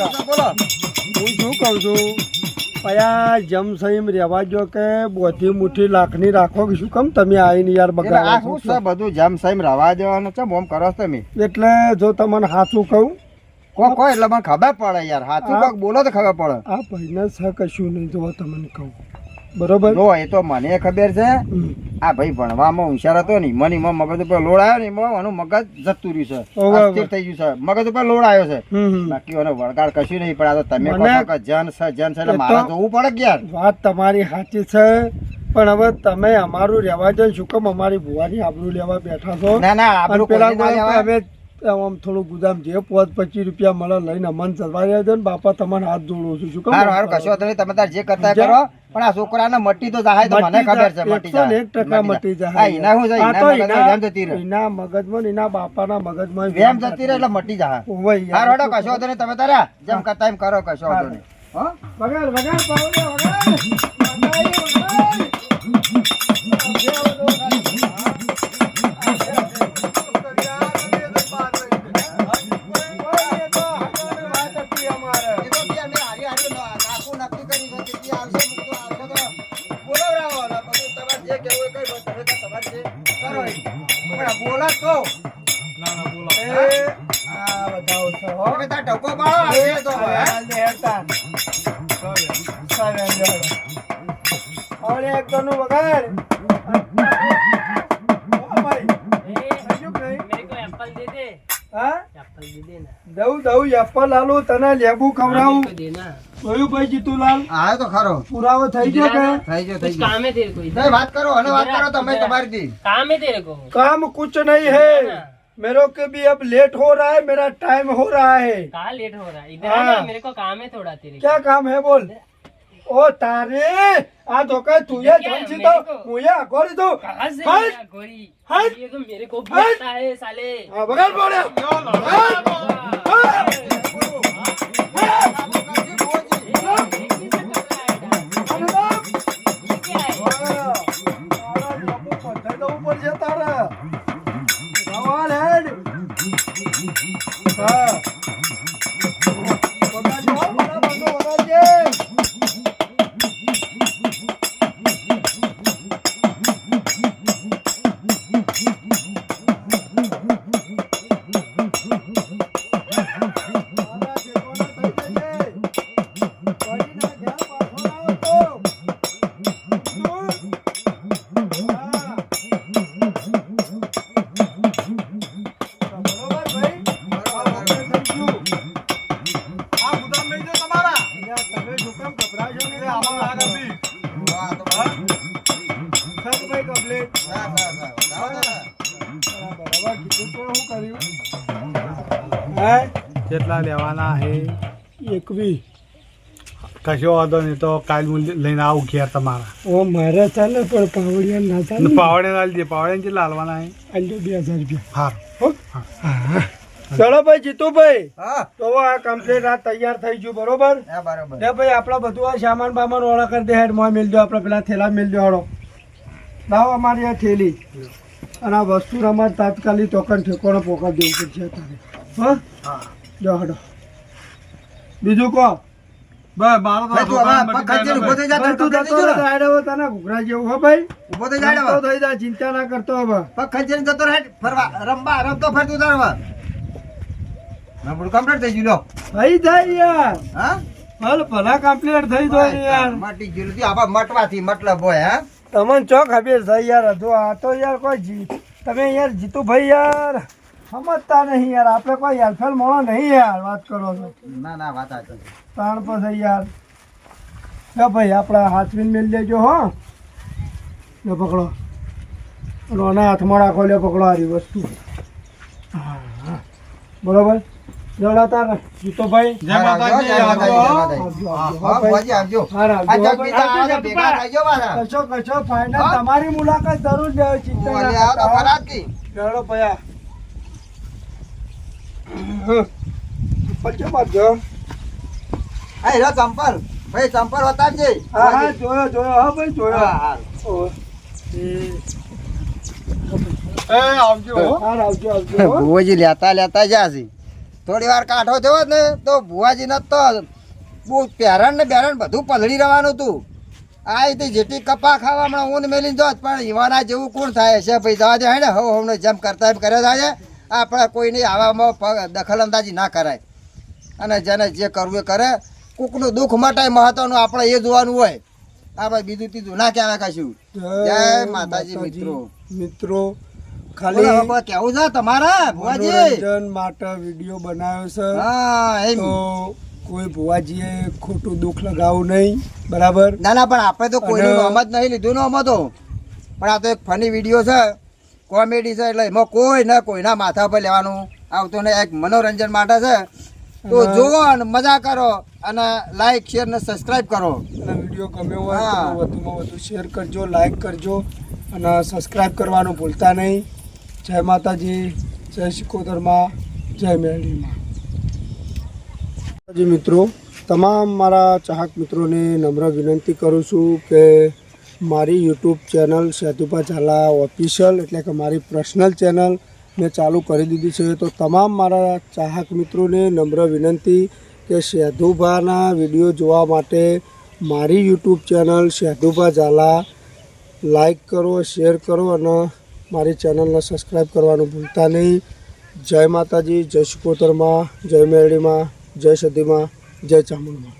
હું શું કહું છું? પયા જમ સહીમ રહેવા જો કે બોથી મુઠ્ઠી લાખની રાખો કે શું? કેમ તમે આવીને યાર બગાડો શું છે બધું? જમ સમ રહેવા દેવાનું છે ઓમ કરો તમે? એટલે જો તમને સાચું કહું કો કો એટલે મને ખબર પડે યાર. સાચું. બોલો તો ખબર પડે. આ ભાઈને છે કશું નહીં જો તમને કહું. બરોબર? જો એ તો મને ખબર છે. આ ભાઈ ભણવામાં હોશિયાર હતો ને મને એમાં મગજ ઉપર લોડ આવ્યો ને એમાં એનું મગજ જતું રહ્યું છે. અસ્થિર થઈ ગયું છે. મગજ ઉપર લોડ આવ્યો છે. બાકી એનો વળગાડ કશું નહીં પણ આ તો તમે કહો કે જન છે જન છે એટલે મારે જોવું પડે યાર? વાત તમારી સાચી છે પણ હવે તમે અમારું રહેવા જઈને શું કેમ અમારી ભુવાની આબરૂ લેવા બેઠા છો? ના ના અને પેલા. હવે આમ થોડું ગુદામ જે પોત પચીસ રૂપિયા મળે લઈને અમન ચલવા રહ્યા છે ને બાપા તમારે હાથ જોડું છું. શું હારું કશો તમે તાર જે કરતા કરો. પણ આ છોકરાને મટી તો જાય તો મને ખબર છે મટી જાય 101 ટકા મટી જાય એના હું જાય એના વેમ જતી રહે. એના મગજમાં એના બાપાના મગજમાં વેમ જતી રહે એટલે મટી જાય ઓય યાર. હારું કશો વાંધો તમે તારા જેમ કરતા એમ કરો કશો હારું. નહીં. હો? વગાડ વગાડ પાવડે વગાડ. ટકો પાડો હવે તો દેહતા હવે તો નું પુરાવો થઈ ગયો કામે કામ કુછ નહીં હે. मेरे को भी अब लेट हो रहा है मेरा टाइम हो रहा है। कहा लेट हो रहा है? इधर हाँ। मेरे को काम है थोड़ा तेरे क्या काम है बोल? ओ तारे आ धोखा तुझे धन सी तो मुझे गोरी दो कहाँ से गोरी ये तो मेरे को भी आता है साले। हाँ बगल पड़े તમે શું કામ ગભરાશો ને આમાં લાગ હતી સર ભાઈ કમ્પ્લેટ બરાબર કીધું તો શું કર્યું. હે? કેટલા લેવાના હે? એકવી. કશો વાંધો નહીં તો કાલ હું લઈને આવું ઘેર તમારા. ઓ મારે ચાલે પણ પાવડિયા ના ચાલે. પાવડિયા ના પાવડિયા કેટલા હાલવાના હે? બે હજાર રૂપિયા. હા હા. ચલો ભાઈ જીતુભાઈ તો આ કમ્પ્લીટ આ તૈયાર થઈ ગયું બરોબર? બરોબર. ને ભાઈ આપડે બધું આ સામાન બામાન ઓળા કરી દે હેડમાં મેલજો આપડે પેલા થેલા મેલજો હાડો લાવો અમારી આ થેલી. અને આ વસ્તુ અમારે તાત્કાલિક ટોકન ઠેકોને પોકા દેવું પડશે તારે હા? જો હડો બીજું કહો. રમતો ચિંતા ના કરતો હવે. પગ ખેંચીને જતો રહે ફરવા. રમવા રમતો ફરતું તાર હવે કમ્પ્લીટ થઈ ગયું લો. થઈ જાય યાર. હા? હાલ ભલા કમ્પ્લીટ થઈ જાય યાર. મટી ગયું. નથી. આપા મટવાથી મતલબ હોય હા? તમને ચો ખબર છે યાર હજુ આ તો યાર કોઈ જી તમે યાર જીતુભાઈ યાર સમજતા નહીં યાર આપણે કોઈ હેલફેલ મોણો નહીં યાર વાત કરો છો. ના ના વાત આ તાણ પછી યાર. જો ભાઈ આપણા હાથવીન મેળ લેજો હો. લો પકડો. રોના હાથમાં રાખો લે પકડો આ વસ્તુ. હા હા. બરોબર? જડા તાર જય માતાજી, જય માતાજી, આવજો. આવજો, આવજો, હા, ભાઈ. ભુવાજી, આવજો. હા, આવજો, આ ભાઈ. જગબીજા આવજો, આને ભેગા જગબીજા. મારા. કશો કશો ફાઇનલ તમારી મુલાકાત જરૂર લેવા ચિંતા ના કી. ભયા પછી આ હીરો ચંપલ ભાઈ ચંપલ બતાવજે હા હા જોયો જોયો હા ભાઈ જોયો હા, હા. ઓ, એ આવજો હા આવજો આવજો હો. લેતા લેતા જ્યાં છે થોડી વાર કાંઠો થયો ને તો ભુવાજી ને તો બહુ પહેરણ ને બેરણ બધું પલળી રહેવાનું હતું. આ રીતે જેટલી કપા ખાવા હમણાં ઊન મેલીને જોત પણ યુવાના જેવું કોણ થાય? છે ભાઈ જવા દે હે ને? હવ હમને જેમ કરતા એમ કરે થાય આપણે કોઈને આવામાં દખલ દખલઅંદાજી ના કરાય. અને જેને જે કરવું એ કરે. કોકનું દુઃખ માટે મહત્વનું આપણે એ જોવાનું હોય. આપણે બીજું ત્રીજું ના કહેવાય કશું. જય માતાજી મિત્રો. મિત્રો. ખાલી કેવું છે તમારા ભુવાજી? માટે વીડિયો બનાવ્યો છે. તો કોઈ ભુવાજીએ ખોટું દુઃખ લગાવું નહીં બરાબર? ના ના પણ આપણે તો કોઈનું નામ જ નહીં લીધું નામ તો. પણ આ તો એક ફની વીડિયો છે. કોમેડી છે એટલે એમાં કોઈ ને કોઈના માથા પર લેવાનું આવતું ને એક મનોરંજન માટે છે. તો જુઓ અને મજા કરો અને લાઈક શેર ને સબસ્ક્રાઇબ કરો. અને વીડિયો ગમ્યો હોય. તો વધુમાં વધુ શેર કરજો લાઈક કરજો અને સબસ્ક્રાઈબ કરવાનું ભૂલતા નહીં. જય માતાજી, જય શિકોતરમાં જય મેરડીમાં. જી મિત્રો, તમામ મારા ચાહક મિત્રોને નમ્ર વિનંતી કરું છું કે મારી YouTube channel Setubha Jhala official, એટલે કે મારી પર્સનલ ચેનલ મેં ચાલુ કરી દીધી છે. તો તમામ મારા ચાહક મિત્રોને નમ્ર વિનંતી કે સેધુભાના વીડિયો જોવા માટે મારી YouTube channel Sedhubha Jhala like કરો, શેર કરો અને મારી ચેનલને સબસ્ક્રાઈબ કરવાનું ભૂલતા નહીં. જય માતાજી, જય શિકોતરમાં જય મેરડીમાં, જય સદીમાં, જય ચામુંડમાં.